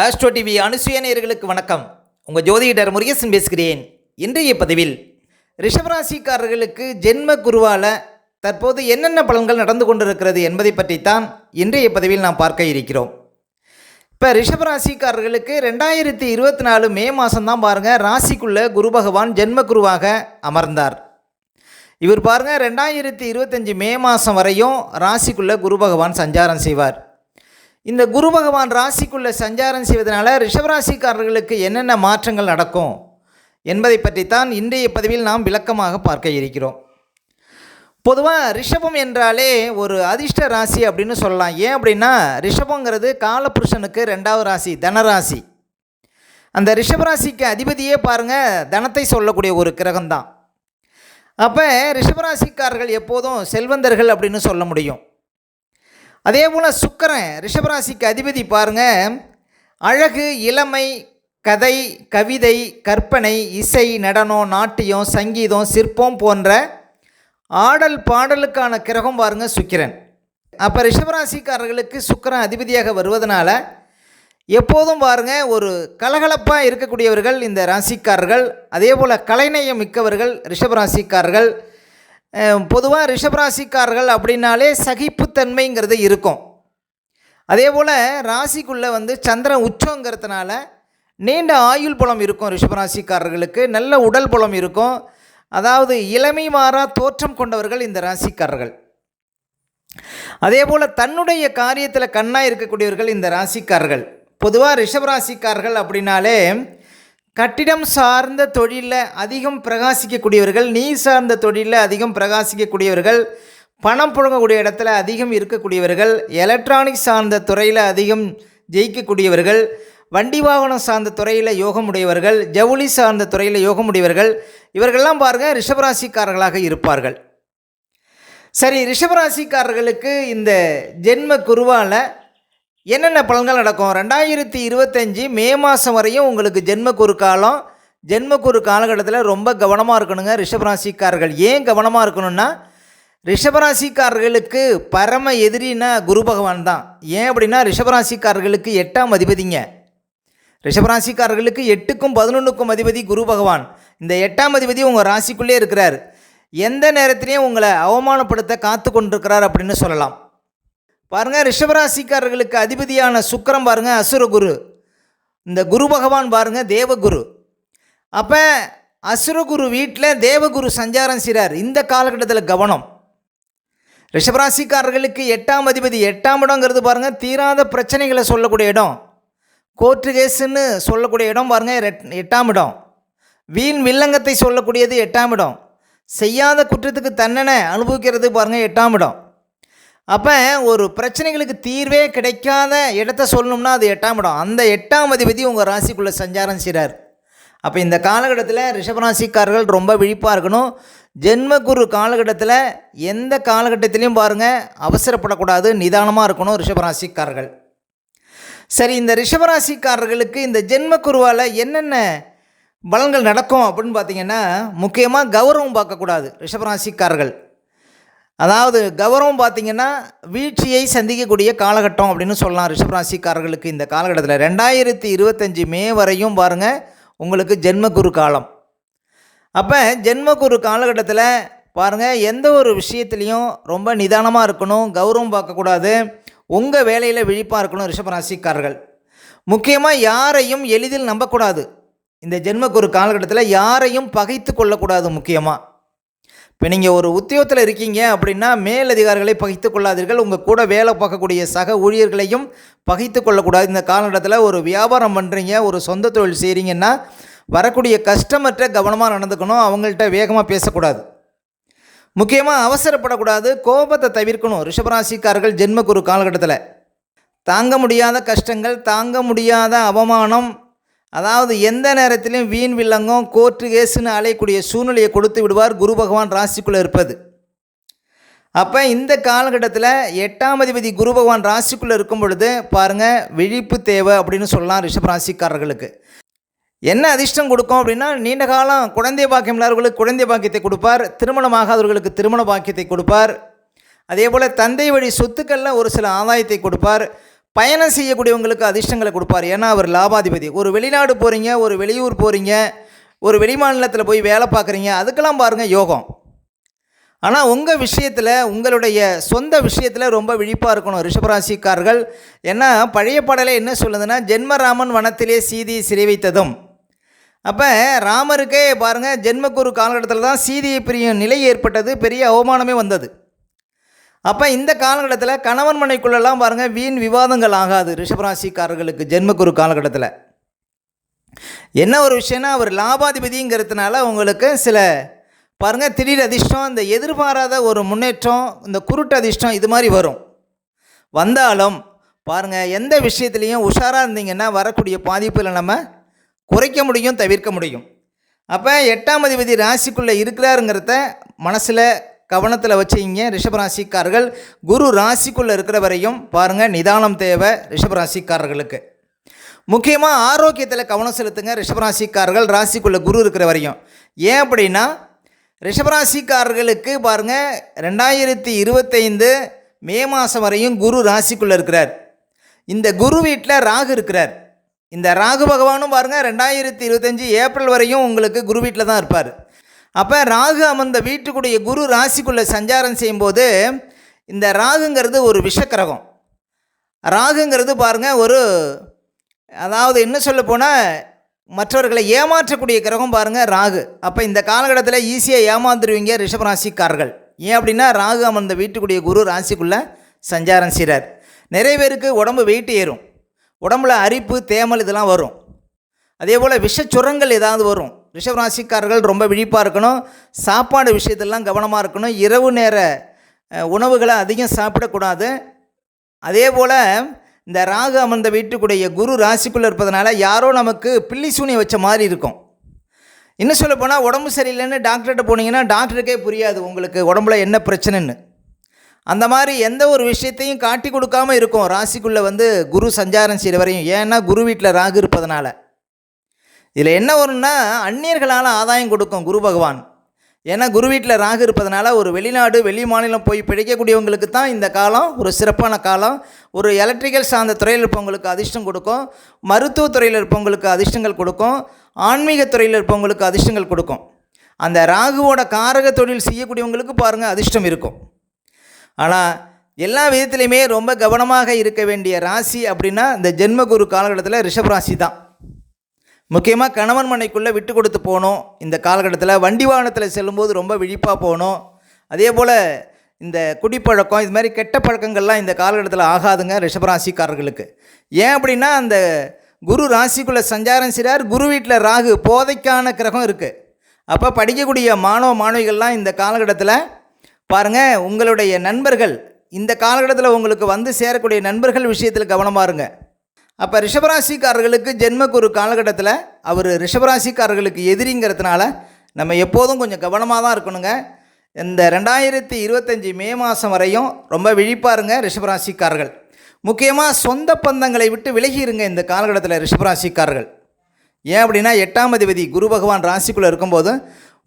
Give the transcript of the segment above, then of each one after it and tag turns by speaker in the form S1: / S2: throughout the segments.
S1: Astro TV அனுசுயநேயர்களுக்கு வணக்கம். உங்கள் ஜோதிடர் முருகேசன் பேசுகிறேன். இன்றைய பதிவில் ரிஷபராசிக்காரர்களுக்கு ஜென்ம குருவால் தற்போது என்னென்ன பலன்கள் நடந்து கொண்டிருக்கிறது என்பதை பற்றித்தான் இன்றைய பதிவில் நாம் பார்க்க இருக்கிறோம். இப்போ ரிஷபராசிக்காரர்களுக்கு ரெண்டாயிரத்தி இருபத்தி நாலு மே மாதம்தான் பாருங்கள் ராசிக்குள்ளே குரு பகவான் ஜென்ம குருவாக அமர்ந்தார். இவர் பாருங்க ரெண்டாயிரத்தி இருபத்தஞ்சி மே மாதம் வரையும் ராசிக்குள்ளே குரு பகவான் சஞ்சாரம் செய்வார். இந்த குரு பகவான் ராசிக்குள்ளே சஞ்சாரம் செய்வதனால ரிஷபராசிக்காரர்களுக்கு என்னென்ன மாற்றங்கள் நடக்கும் என்பதை பற்றித்தான் இன்றைய பதிவில் நாம் விளக்கமாக பார்க்க இருக்கிறோம். பொதுவாக ரிஷபம் என்றாலே ஒரு அதிர்ஷ்ட ராசி அப்படின்னு சொல்லலாம். ஏன் அப்படின்னா ரிஷபங்கிறது காலபுருஷனுக்கு ரெண்டாவது ராசி தனராசி. அந்த ரிஷபராசிக்கு அதிபதியே பாருங்கள் தனத்தை சொல்லக்கூடிய ஒரு கிரகம்தான். அப்போ ரிஷபராசிக்காரர்கள் எப்போதும் செல்வந்தர்கள் அப்படின்னு சொல்ல முடியும். அதே போல் சுக்கரன் ரிஷபராசிக்கு அதிபதி பாருங்க. அழகு இளமை கதை கவிதை கற்பனை இசை நடனம் நாட்டியம் சங்கீதம் சிற்பம் போன்ற ஆடல் பாடலுக்கான கிரகம் பாருங்க சுக்கிரன். அப்போ ரிஷபராசிக்காரர்களுக்கு சுக்கரன் அதிபதியாக வருவதனால எப்போதும் பாருங்க ஒரு கலகலப்பாக இருக்கக்கூடியவர்கள் இந்த ராசிக்காரர்கள். அதே போல் கலைநயம் மிக்கவர்கள் ரிஷபராசிக்காரர்கள். பொதுவாக ரிஷபராசிக்காரர்கள் அப்படின்னாலே சகிப்புத்தன்மைங்கிறது இருக்கும். அதே போல் ராசிக்குள்ளே வந்து சந்திரன் உச்சங்கிறதுனால நீண்ட ஆயுள் பலம் இருக்கும் ரிஷபராசிக்காரர்களுக்கு நல்ல உடல் பலம் இருக்கும். அதாவது இளமை மாறா தோற்றம் கொண்டவர்கள் இந்த ராசிக்காரர்கள். அதே போல் தன்னுடைய காரியத்தில் கண்ணாக இருக்கக்கூடியவர்கள் இந்த ராசிக்காரர்கள். பொதுவாக ரிஷபராசிக்காரர்கள் அப்படின்னாலே கட்டிடம் சார்ந்த தொழிலில் அதிகம் பிரகாசிக்கக்கூடியவர்கள் நீர் சார்ந்த தொழிலில் அதிகம் பிரகாசிக்கக்கூடியவர்கள் பணம் புழங்கக்கூடிய இடத்துல அதிகம் இருக்கக்கூடியவர்கள் எலக்ட்ரானிக் சார்ந்த துறையில் அதிகம் ஜெயிக்கக்கூடியவர்கள் வண்டி வாகனம் சார்ந்த துறையில் யோகமுடையவர்கள் ஜவுளி சார்ந்த துறையில் யோகமுடையவர்கள் இவர்கள்லாம் பாருங்கள் ரிஷபராசிக்காரர்களாக இருப்பார்கள். சரி ரிஷபராசிக்காரர்களுக்கு இந்த ஜென்ம குருவால் என்னென்ன பலன்கள் நடக்கும்? ரெண்டாயிரத்தி இருபத்தஞ்சி மே மாதம் வரையும் உங்களுக்கு ஜென்ம காலம். ஜென்மக்குரு காலகட்டத்தில் ரொம்ப கவனமாக இருக்கணுங்க ரிஷபராசிக்காரர்கள். ஏன் கவனமாக இருக்கணும்னா ரிஷபராசிக்காரர்களுக்கு பரம எதிரினா குரு பகவான் தான். ஏன் அப்படின்னா ரிஷபராசிக்காரர்களுக்கு எட்டாம் அதிபதிங்க. ரிஷபராசிக்காரர்களுக்கு எட்டுக்கும் பதினொன்றுக்கும் அதிபதி குரு பகவான். இந்த எட்டாம் அதிபதி உங்கள் ராசிக்குள்ளே இருக்கிறார். எந்த நேரத்திலையும் உங்களை அவமானப்படுத்த காத்து கொண்டிருக்கிறார் அப்படின்னு சொல்லலாம். பாருங்கள் ரிஷபராசிக்காரர்களுக்கு அதிபதியான சுக்கரம் பாருங்கள் அசுரகுரு இந்த குரு பகவான் பாருங்கள் தேவகுரு. அப்போ அசுரகுரு வீட்டில் தேவகுரு சஞ்சாரம் செய்கிறார் இந்த காலகட்டத்தில் கவனம். ரிஷபராசிக்காரர்களுக்கு எட்டாம் அதிபதி எட்டாம் இடங்கிறது பாருங்கள் தீராத பிரச்சனைகளை சொல்லக்கூடிய இடம். கோர்ட்டு கேஸுன்னு சொல்லக்கூடிய இடம் பாருங்கள் எட்டாம் இடம். வீண் வில்லங்கத்தை சொல்லக்கூடியது எட்டாம் இடம். செய்யாத குற்றத்துக்கு தண்டனை அனுபவிக்கிறது பாருங்கள் எட்டாம் இடம். அப்போ ஒரு பிரச்சனைகளுக்கு தீர்வே கிடைக்காத இடத்த சொல்லணும்னா அது எட்டாம் இடம். அந்த எட்டாம் அதிபதி உங்கள் ராசிக்குள்ளே சஞ்சாரம் செய்கிறார் அப்போ இந்த காலகட்டத்தில் ரிஷபராசிக்காரர்கள் ரொம்ப விழிப்பாக இருக்கணும். ஜென்மகுரு காலகட்டத்தில் எந்த காலகட்டத்திலையும் பாருங்கள் அவசரப்படக்கூடாது நிதானமாக இருக்கணும் ரிஷபராசிக்காரர்கள். சரி இந்த ரிஷபராசிக்காரர்களுக்கு இந்த ஜென்மக்குருவால் என்னென்ன பலன்கள் நடக்கும் அப்படின்னு பார்த்தீங்கன்னா முக்கியமாக கௌரவம் பார்க்கக்கூடாது ரிஷபராசிக்காரர்கள். அதாவது கௌரவம் பார்த்தீங்கன்னா வீழ்ச்சியை சந்திக்கக்கூடிய காலகட்டம் அப்படின்னு சொல்லலாம் ரிஷபராசிக்காரர்களுக்கு இந்த காலகட்டத்தில். ரெண்டாயிரத்தி இருபத்தஞ்சி மே வரையும் பாருங்கள் உங்களுக்கு ஜென்மகுரு காலம். அப்போ ஜென்மகுரு காலகட்டத்தில் பாருங்கள் எந்த ஒரு விஷயத்துலையும் ரொம்ப நிதானமாக இருக்கணும் கௌரவம் பார்க்கக்கூடாது உங்கள் வேலையில் விழிப்பாக இருக்கணும் ரிஷபராசிக்காரர்கள் முக்கியமாக யாரையும் எளிதில் நம்பக்கூடாது. இந்த ஜென்மகுரு காலகட்டத்தில் யாரையும் பகைத்து கொள்ளக்கூடாது முக்கியமாக இப்போ நீங்கள் ஒரு உத்தியோகத்தில் இருக்கீங்க அப்படின்னா மேலதிகாரிகளை பகைத்து கொள்ளாதீர்கள். உங்கள் கூட வேலை பார்க்கக்கூடிய சக ஊழியர்களையும் பகைத்து கொள்ளக்கூடாது. இந்த காலகட்டத்தில் ஒரு வியாபாரம் பண்ணுறீங்க ஒரு சொந்த தொழில் செய்கிறீங்கன்னா வரக்கூடிய கஸ்டமர்கிட்ட கவனமாக நடந்துக்கணும். அவங்கள்ட்ட வேகமாக பேசக்கூடாது. முக்கியமாக அவசரப்படக்கூடாது. கோபத்தை தவிர்க்கணும். ரிஷபராசிக்காரர்கள் ஜென்மக்குரு காலகட்டத்தில். தாங்க முடியாத கஷ்டங்கள் தாங்க முடியாத அவமானம் அதாவது எந்த நேரத்திலையும் வீண் வில்லங்கம் கோர்ட்டு கேஸுன்னு அலையக்கூடிய சூழ்நிலையை கொடுத்து விடுவார் குரு பகவான் ராசிக்குள்ளே இருப்பது. அப்போ இந்த காலகட்டத்தில் எட்டாம் அதிபதி குரு பகவான் ராசிக்குள்ளே இருக்கும் பொழுது பாருங்கள் விழிப்பு தேவை அப்படின்னு சொல்லலாம் ரிஷப் ராசிக்காரர்களுக்கு. என்ன அதிர்ஷ்டம் கொடுக்கும் அப்படின்னா நீண்ட காலம் குழந்தை பாக்கியம் இல்லாதவர்களுக்கு குழந்தை பாக்கியத்தை கொடுப்பார் திருமணமாகாதவர்களுக்கு திருமண பாக்கியத்தை கொடுப்பார். அதே போல் தந்தை வழி சொத்துக்களில் ஒரு சில ஆதாயத்தை கொடுப்பார். பயணம் செய்யக்கூடியவங்களுக்கு அதிர்ஷ்டங்களை கொடுப்பார். ஏன்னா அவர் லாபாதிபதி. ஒரு வெளிநாடு போகிறீங்க ஒரு வெளியூர் போகிறீங்க ஒரு வெளிமாநிலத்தில் போய் வேலை பார்க்குறீங்க அதுக்கெல்லாம் பாருங்கள் யோகம். ஆனால் உங்கள் விஷயத்தில் உங்களுடைய சொந்த விஷயத்தில் ரொம்ப விழிப்பாக இருக்கணும் ரிஷபராசிக்காரர்கள். ஏன்னா பழைய பாடலை என்ன சொல்லுதுன்னா ஜென்மராமன் வனத்திலே சீதி சிறை வைத்ததும். அப்போ ராமருக்கே பாருங்கள் ஜென்மக்குரு காலகட்டத்தில் தான் சீதியை பிரியும் நிலை ஏற்பட்டது பெரிய அவமானமே வந்தது. அப்போ இந்த காலகட்டத்தில் கணவன் மனைக்குள்ளெல்லாம் பாருங்கள் வீண் விவாதங்கள் ஆகாது. ரிஷபராசிக்காரர்களுக்கு ஜென்மக்குரு காலகட்டத்தில். என்ன ஒரு விஷயம்னா அவர் லாபாதிபதிங்கிறதுனால உங்களுக்கு சில பாருங்கள் திடீர் அதிர்ஷ்டம் இந்த எதிர்பாராத ஒரு முன்னேற்றம் இந்த குருட்டு அதிர்ஷ்டம் இது மாதிரி வரும். வந்தாலும் பாருங்கள் எந்த விஷயத்துலையும் உஷாராக இருந்தீங்கன்னா வரக்கூடிய பாதிப்புகளை நம்ம குறைக்க முடியும் தவிர்க்க முடியும். அப்போ எட்டாம் அதிபதி ராசிக்குள்ளே இருக்கிறாருங்கிறத மனசில் கவனத்தில் வச்சுங்க. ரிஷபராசிக்காரர்கள் குரு ராசிக்குள்ளே இருக்கிற வரையும் பாருங்கள் நிதானம் தேவை ரிஷபராசிக்காரர்களுக்கு. முக்கியமாக ஆரோக்கியத்தில் கவனம் செலுத்துங்க ரிஷபராசிக்காரர்கள் ராசிக்குள்ளே குரு இருக்கிற வரையும் ஏன் அப்படின்னா ரிஷபராசிக்காரர்களுக்கு பாருங்கள் ரெண்டாயிரத்தி இருபத்தைந்து மே மாதம் வரையும் குரு ராசிக்குள்ளே இருக்கிறார். இந்த குரு வீட்டில் ராகு இருக்கிறார். இந்த ராகு பகவானும் பாருங்கள் ரெண்டாயிரத்தி இருபத்தஞ்சி ஏப்ரல் வரையும் உங்களுக்கு குரு வீட்டில் தான் இருப்பார். அப்போ ராகு அமர்ந்த வீட்டுக்குடைய குரு ராசிக்குள்ளே சஞ்சாரம் செய்யும்போது இந்த ராகுங்கிறது ஒரு விஷக்கிரகம். ராகுங்கிறது பாருங்கள் ஒரு அதாவது என்ன சொல்ல போனால் மற்றவர்களை ஏமாற்றக்கூடிய கிரகம் பாருங்கள் ராகு. அப்போ இந்த காலகட்டத்தில் ஈஸியாக ஏமாந்துருவீங்க ரிஷபராசிக்காரர்கள். ஏன் அப்படின்னா ராகு அமர்ந்த வீட்டுக்குடைய குரு ராசிக்குள்ளே சஞ்சாரம் செய்கிறார் நிறைய பேருக்கு உடம்பு வெயிட் ஏறும். உடம்புல அரிப்பு தேமல் இதெல்லாம் வரும். அதே போல் விஷச்சுரங்கள் ஏதாவது வரும். ரிஷபராசிக்காரர்கள் ரொம்ப விழிப்பாக இருக்கணும். சாப்பாடு விஷயத்திலலாம் கவனமாக இருக்கணும். இரவு நேர உணவுகளை அதிகம் சாப்பிடக்கூடாது. அதே போல் இந்த ராகு அமர்ந்த வீட்டுக்குடைய குரு ராசிக்குள்ளே இருப்பதனால யாரோ நமக்கு பில்லி சூனியம் வச்ச மாதிரி இருக்கும். இன்னும் சொல்ல போனால் உடம்பு சரியில்லைன்னு டாக்டர்கிட்ட போனீங்கன்னா டாக்டருக்கே புரியாது உங்களுக்கு உடம்புல என்ன பிரச்சனைன்னு. அந்த மாதிரி எந்த ஒரு விஷயத்தையும் காட்டி கொடுக்காம இருக்கும். ராசிக்குள்ளே வந்து குரு சஞ்சாரம் செய்கிற வரையும். ஏன்னா குரு வீட்டில் ராகு இருப்பதனால. இதில் என்ன வரும்னா அந்நியர்களால் ஆதாயம் கொடுக்கும் குரு பகவான். ஏன்னா குரு வீட்டில் ராகு இருப்பதனால ஒரு வெளிநாடு வெளி மாநிலம் போய் பிழைக்கக்கூடியவங்களுக்கு தான் இந்த காலம் ஒரு சிறப்பான காலம். ஒரு எலக்ட்ரிக்கல் சார்ந்த துறையில் இருப்பவங்களுக்கு அதிர்ஷ்டம் கொடுக்கும். மருத்துவத் துறையில் இருப்பவங்களுக்கு அதிர்ஷ்டங்கள் கொடுக்கும். ஆன்மீக துறையில் இருப்பவங்களுக்கு அதிர்ஷ்டங்கள் கொடுக்கும். அந்த ராகுவோட காரக தொழில் செய்யக்கூடியவங்களுக்கு பாருங்கள் அதிர்ஷ்டம் இருக்கும். ஆனால் எல்லா விதத்துலையுமே ரொம்ப கவனமாக இருக்க வேண்டிய ராசி அப்படின்னா இந்த ஜென்மகுரு காலகட்டத்தில் ரிஷப் ராசி தான். முக்கியமாக கணவன் மனைக்குள்ளே விட்டு கொடுத்து போகணும் இந்த காலகட்டத்தில் வண்டி வாகனத்தில் செல்லும்போது ரொம்ப விழிப்பாக போகணும் அதே போல் இந்த குடிப்பழக்கம் இது மாதிரி கெட்ட பழக்கங்கள்லாம் இந்த காலகட்டத்தில் ஆகாதுங்க ரிஷபராசிக்காரர்களுக்கு. ஏன் அப்படின்னா அந்த குரு ராசிக்குள்ளே சஞ்சாரம் செய்கிறார் குரு வீட்டில் ராகு போதைக்கான கிரகம் இருக்குது அப்போ படிக்கக்கூடிய மாணவ மாணவிகள்லாம் இந்த காலகட்டத்தில் பாருங்கள் உங்களுடைய நண்பர்கள் இந்த காலகட்டத்தில் உங்களுக்கு வந்து சேரக்கூடிய நண்பர்கள் விஷயத்தில் கவனமாக இருங்க. அப்போ ரிஷபராசிக்காரர்களுக்கு ஜென்மக்குரு காலகட்டத்தில் அவர் ரிஷபராசிக்காரர்களுக்கு எதிரிங்கிறதுனால நம்ம எப்போதும் கொஞ்சம் கவனமாக தான் இருக்கணுங்க. இந்த ரெண்டாயிரத்தி இருபத்தஞ்சி மே மாதம் வரையும் ரொம்ப விழிப்பாருங்க ரிஷபராசிக்காரர்கள். முக்கியமாக சொந்த பந்தங்களை விட்டு விலகிருங்க இந்த காலகட்டத்தில் ரிஷபராசிக்காரர்கள். ஏன் அப்படின்னா எட்டாம் அதிபதி குரு பகவான் ராசிக்குள்ளே இருக்கும்போது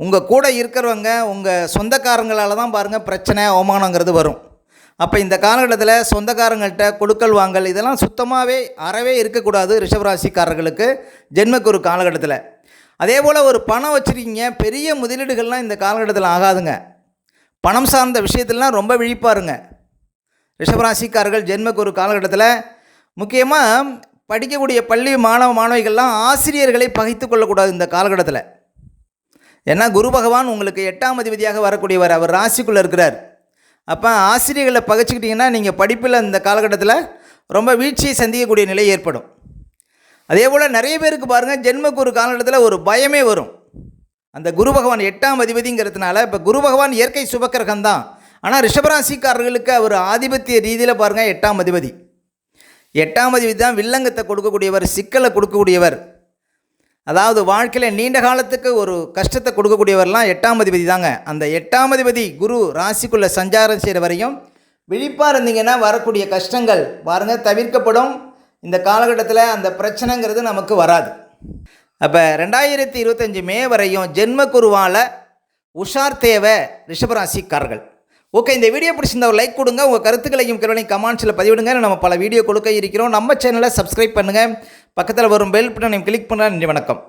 S1: உங்கள் கூட இருக்கிறவங்க உங்கள் சொந்தக்காரங்களால் தான் பாருங்கள் பிரச்சனை அவமானங்கிறது வரும். அப்போ இந்த காலகட்டத்தில் சொந்தக்காரங்கள்ட்ட கொடுக்கல் வாங்கல் இதெல்லாம் சுத்தமாகவே அறவே இருக்கக்கூடாது ரிஷபராசிக்காரர்களுக்கு ஜென்மக்குரு காலகட்டத்தில். அதே போல் ஒரு பணம் வச்சுருக்கீங்க பெரிய முதலீடுகள்லாம் இந்த காலகட்டத்தில் ஆகாதுங்க. பணம் சார்ந்த விஷயத்துலலாம் ரொம்ப விழிப்பாருங்க ரிஷபராசிக்காரர்கள் ஜென்மக்குரு காலகட்டத்தில் முக்கியமாக படிக்கக்கூடிய பள்ளி மாணவ மாணவிகள்லாம் ஆசிரியர்களை பகைத்து கொள்ளக்கூடாது இந்த காலகட்டத்தில். ஏன்னா குரு பகவான் உங்களுக்கு எட்டாம் அதிபதியாக வரக்கூடியவர் அவர் ராசிக்குள்ளே இருக்கிறார். அப்போ ஆசிரியர்களை பகைச்சிக்கிட்டிங்கன்னா நீங்கள் படிப்பில் இந்த காலகட்டத்தில் ரொம்ப வீழ்ச்சியை சந்திக்கக்கூடிய நிலை ஏற்படும். அதே போல் நிறைய பேருக்கு பாருங்கள் ஜென்மக்குரு காலகட்டத்தில் ஒரு பயமே வரும். அந்த குரு பகவான் எட்டாம் அதிபதிங்கிறதுனால இப்போ குரு பகவான் இயற்கை சுபக்கிரகம் தான். ஆனால் ரிஷபராசிக்காரர்களுக்கு அவர் ஆதிபத்திய ரீதியில் பாருங்கள் எட்டாம் அதிபதி. எட்டாம் அதிபதி தான் வில்லங்கத்தை கொடுக்கக்கூடியவர் சிக்கலை கொடுக்கக்கூடியவர். அதாவது வாழ்க்கையில் நீண்ட காலத்துக்கு ஒரு கஷ்டத்தை கொடுக்கக்கூடியவர்லாம் எட்டாம் அதிபதி தாங்க. அந்த எட்டாம் அதிபதி குரு ராசிக்குள்ளே சஞ்சாரம் செய்கிற வரையும் விழிப்பாக இருந்தீங்கன்னா வரக்கூடிய கஷ்டங்கள் பாருங்கள் தவிர்க்கப்படும். இந்த காலகட்டத்தில் அந்த பிரச்சனைங்கிறது நமக்கு வராது. அப்போ ரெண்டாயிரத்தி இருபத்தஞ்சி மே வரையும் ஜென்ம குருவால் உஷார் தேவை ரிஷபராசிக்காரர்கள். ஓகே இந்த வீடியோ பிடிச்சிருந்தா ஒரு லைக் கொடுங்க. உங்கள் கருத்துக்களையும் கேள்விகளையும் கமெண்ட்ஸில் பதிவிடுங்க. நம்ம பல வீடியோ கொடுக்க இருக்கிறோம். நம்ம சேனலை சப்ஸ்கிரைப் பண்ணுங்கள் பக்கத்தில் வரும் பெல் பட்டனையும் கிளிக் பண்ணுறேன் நன்றி வணக்கம்.